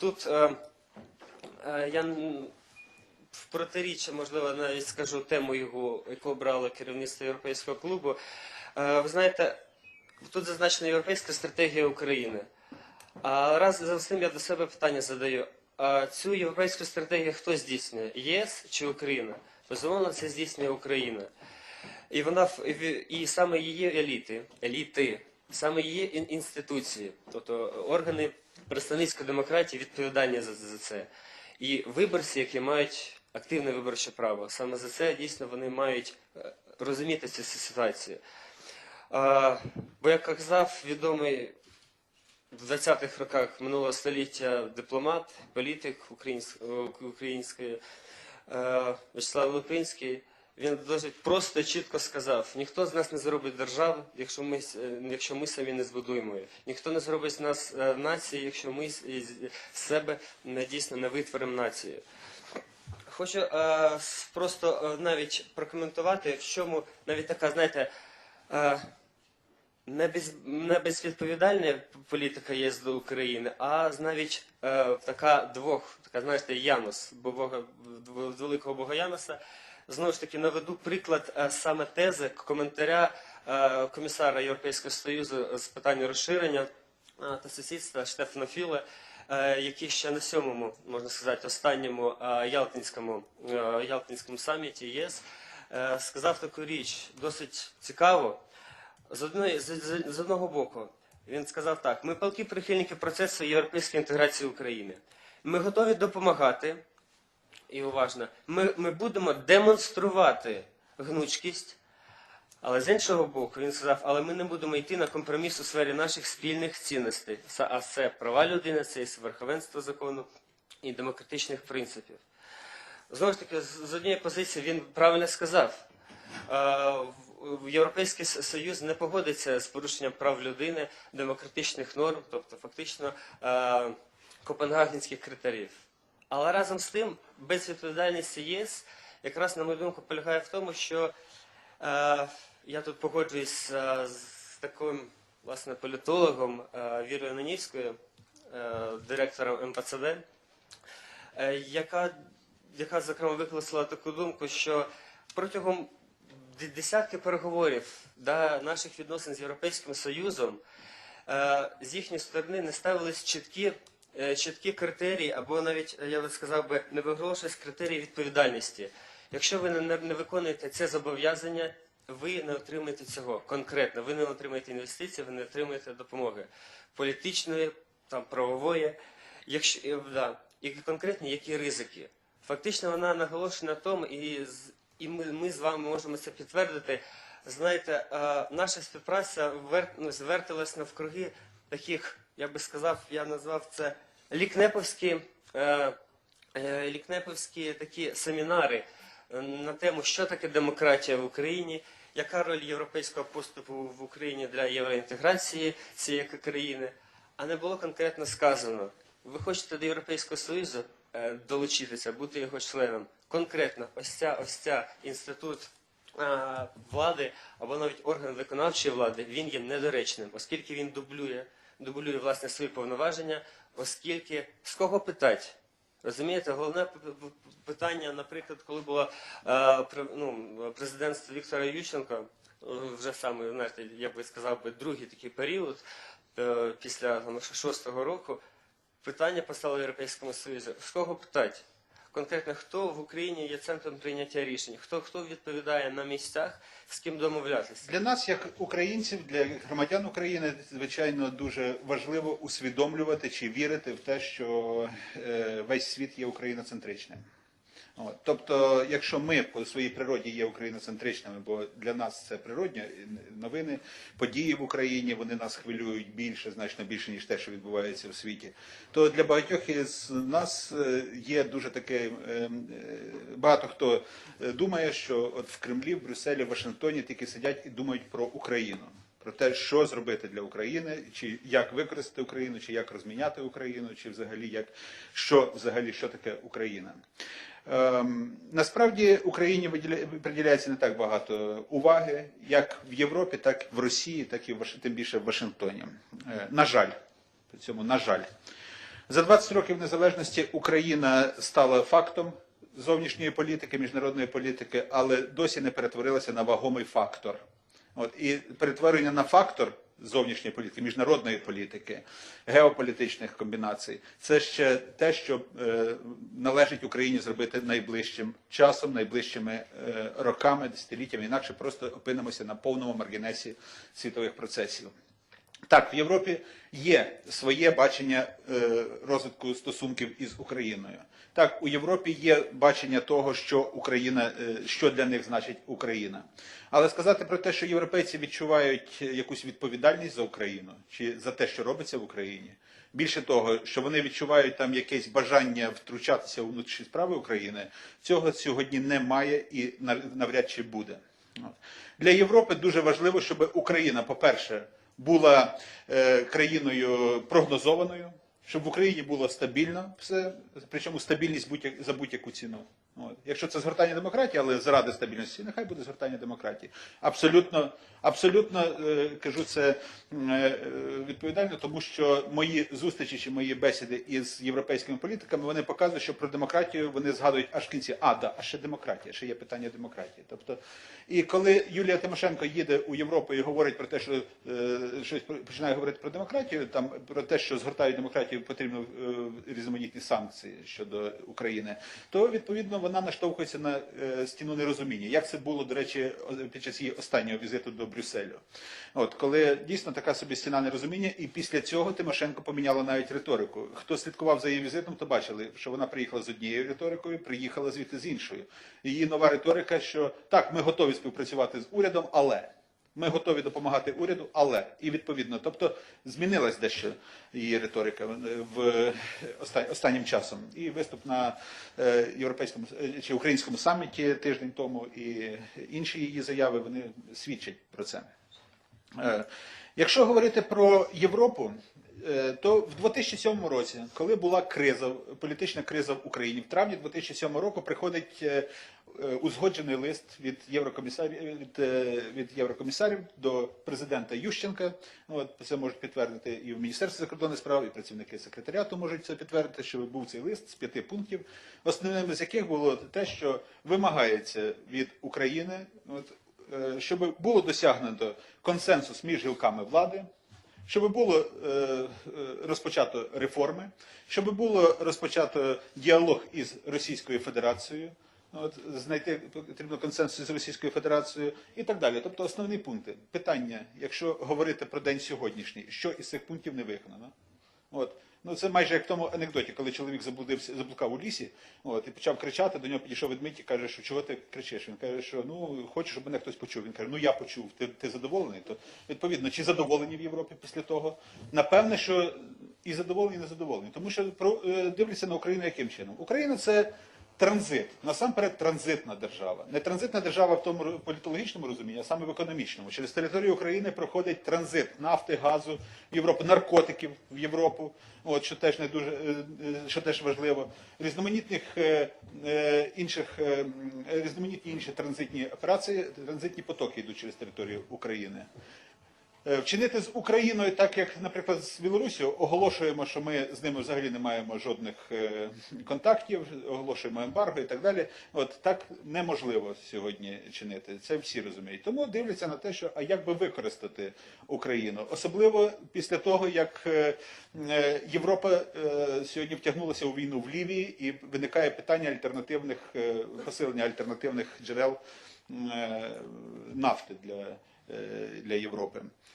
тут е, е, я в протиріччя, можливо, навіть скажу тему його, яку обрало керівництво Європейського клубу. Е, ви знаєте, тут зазначена європейська стратегія України. А раз за цим я до себе питання задаю: а цю європейську стратегію хто здійснює? ЄС чи Україна? Безумовно, це здійснює Україна. І вона і і саме її еліти, еліти, саме її інституції, тобто органи представницької демократії відповідальні за, за це. І виборці, які мають активне виборче право, саме за це дійсно вони мають е, розуміти цю ситуацію. А, бо як казав відомий в 20-х роках минулого століття дипломат, політик е, української е, Вячеслав Липинський, він дуже просто чітко сказав: ніхто з нас не зробить державу, якщо ми, е, якщо ми самі не збудуємо її. Ніхто не зробить з нас е, нації, якщо ми з себе не дійсно не витворимо націю. Хочу е, просто е, навіть прокоментувати, в чому навіть така, знаєте, е, не, без, не безвідповідальна політика є до України, а навіть е, така двох, така, знаєте, Янус, великого Бога Яноса. Знову ж таки, наведу приклад е, саме тези коментаря е, комісара Європейського Союзу з питань розширення е, та сусідства Штефана Філе, який ще на сьомому, можна сказати, останньому Ялтинському, Ялтинському саміті ЄС сказав таку річ досить цікаву. З, одної, з, з, з одного боку, він сказав так: ми палки прихильники процесу європейської інтеграції України. Ми готові допомагати, і уважно, ми, ми будемо демонструвати гнучкість. Але з іншого боку, він сказав, але ми не будемо йти на компроміс у сфері наших спільних цінностей. А це права людини, це і верховенство закону і демократичних принципів. Знову ж таки, з однієї позиції він правильно сказав. Е, Європейський Союз не погодиться з порушенням прав людини, демократичних норм, тобто фактично е, копенгагенських критеріїв. Але разом з тим, безвідповідальність ЄС якраз, на мою думку, полягає в тому, що е, я тут погоджуюсь е, з таким власне політологом е, Вірою Нанівською, е, директором МПЦД, е, яка, яка зокрема викликала таку думку, що протягом десятки переговорів да, наших відносин з Європейським Союзом е, з їхньої сторони не ставились чіткі, чіткі критерії, або навіть, е, я би сказав би, не виголошувались критерії відповідальності. Якщо ви не, виконуєте це зобов'язання, ви не отримаєте цього конкретно. Ви не отримаєте інвестицій, ви не отримаєте допомоги політичної, там, правової. Якщо, е, да, і конкретні які ризики. Фактично вона наголошена на тому, і, і ми, ми з вами можемо це підтвердити. Знаєте, е, наша співпраця вер, ну, звертилась навкруги таких, я би сказав, я назвав це лікнеповські, е, е, лікнеповські такі семінари е, на тему, що таке демократія в Україні, яка роль європейського поступу в Україні для євроінтеграції цієї країни. А не було конкретно сказано. Ви хочете до Європейського Союзу е, долучитися, бути його членом. Конкретно, ось ця, ось ця інститут е, влади або навіть орган виконавчої влади, він є недоречним, оскільки він дублює, дублює власне свої повноваження, оскільки з кого питати? Розумієте, головне питання, наприклад, коли було е, ну, президентство Віктора Ющенка, е, вже саме, знаєте, я би сказав би, другий такий період е, після там, шостого року, питання постало Європейському Союзу. З кого питати? Конкретно, хто в Україні є центром прийняття рішень, хто, хто відповідає на місцях, з ким домовлятися. Для нас, як українців, для громадян України, звичайно, дуже важливо усвідомлювати чи вірити в те, що е, весь світ є україноцентричним. От. Тобто, якщо ми по своїй природі є україноцентричними, бо для нас це природні новини, події в Україні вони нас хвилюють більше, значно більше, ніж те, що відбувається в світі, то для багатьох із нас е, є дуже таке е, е, багато хто е, думає, що от в Кремлі, в Брюсселі, в Вашингтоні тільки сидять і думають про Україну. Про те, що зробити для України, чи як використати Україну, чи як розміняти Україну, чи взагалі як що взагалі що таке Україна. Ем, насправді Україні приділяється не так багато уваги, як в Європі, так і в Росії, так і в тим більше в Вашингтоні. Е, на жаль, при цьому на жаль. За 20 років незалежності Україна стала фактом зовнішньої політики, міжнародної політики, але досі не перетворилася на вагомий фактор. От і перетворення на фактор зовнішньої політики, міжнародної політики, геополітичних комбінацій це ще те, що е, належить Україні зробити найближчим часом, найближчими е, роками, десятиліттями. Інакше просто опинимося на повному маргінесі світових процесів. Так, в Європі є своє бачення е, розвитку стосунків із Україною. Так, у Європі є бачення того, що Україна, е, що для них значить Україна. Але сказати про те, що європейці відчувають якусь відповідальність за Україну чи за те, що робиться в Україні. Більше того, що вони відчувають там якесь бажання втручатися у внутрішні справи України, цього сьогодні немає і нав- навряд чи буде. Для Європи дуже важливо, щоб Україна, по-перше, була е, країною прогнозованою, щоб в Україні було стабільно все, причому стабільність будь за будь-яку ціну. От. Якщо це згортання демократії, але заради стабільності, нехай буде згортання демократії. Абсолютно, абсолютно е, кажу це е, відповідально, тому що мої зустрічі чи мої бесіди із європейськими політиками вони показують, що про демократію вони згадують аж в кінці. А, да, а ще демократія, ще є питання демократії. Тобто, і коли Юлія Тимошенко їде у Європу і говорить про те, що е, щось починає говорити про демократію, там про те, що згортають демократію, потрібно е, різноманітні санкції щодо України, то відповідно вона наштовхується на е, стіну нерозуміння. Як це було, до речі, під час її останнього візиту до Брюсселю. От коли дійсно така собі стіна нерозуміння, і після цього Тимошенко поміняла навіть риторику. Хто слідкував за її візитом, то бачили, що вона приїхала з однією риторикою, приїхала звідти з іншою. Її нова риторика, що так, ми готові співпрацювати з урядом, але. Ми готові допомагати уряду, але і відповідно, тобто змінилась дещо її риторика е, в останнім часом. І виступ на е, європейському е, чи українському саміті тиждень тому, і інші її заяви вони свідчать про це. Якщо говорити про Європу, то в 2007 році, коли була криза, політична криза в Україні, в травні 2007 року приходить е, е, узгоджений лист від єврокомісарів від, е, від єврокомісарів до президента Ющенка. Ну, От це можуть підтвердити і в Міністерстві закордонних справ, і працівники секретаріату можуть це підтвердити, що був цей лист з п'яти пунктів, основним з яких було те, що вимагається від України. От, е, щоб було досягнуто консенсус між гілками влади, щоб було е, е, розпочато реформи, щоб було розпочато діалог із Російською Федерацією. От, знайти потрібно консенсус з Російською Федерацією і так далі. Тобто основні пункти. Питання, якщо говорити про день сьогоднішній, що із цих пунктів не виконано? От. Ну, це майже як в тому анекдоті, коли чоловік заблудився, заблукав у лісі, от, і почав кричати, до нього підійшов ведмідь і каже, що чого ти кричиш? Він каже, що ну хочу, щоб мене хтось почув. Він каже, ну я почув, ти, ти задоволений? То відповідно, чи задоволені в Європі після того? Напевне, що і задоволені, і не задоволені. Тому що про, е, дивляться на Україну яким чином? Україна це транзит, насамперед транзитна держава. Не транзитна держава в тому політологічному розумінні, а саме в економічному. Через територію України проходить транзит нафти, газу в Європу, наркотиків в Європу. От що теж не дуже е, е, що теж важливо, різноманітних е, інших різноманітні інші транзитні операції, транзитні потоки йдуть через територію України. Е, Вчинити з Україною, так як, наприклад, з Білорусією, оголошуємо, що ми з ними взагалі не маємо жодних е, контактів, оголошуємо ембарго і так далі. От так неможливо сьогодні чинити. Це всі розуміють. Тому дивляться на те, що а як би використати Україну, особливо після того, як е, Європа сьогодні втягнулася у війну в Лівії, і виникає питання альтернативних посилення альтернативних джерел нафти для, для Європи.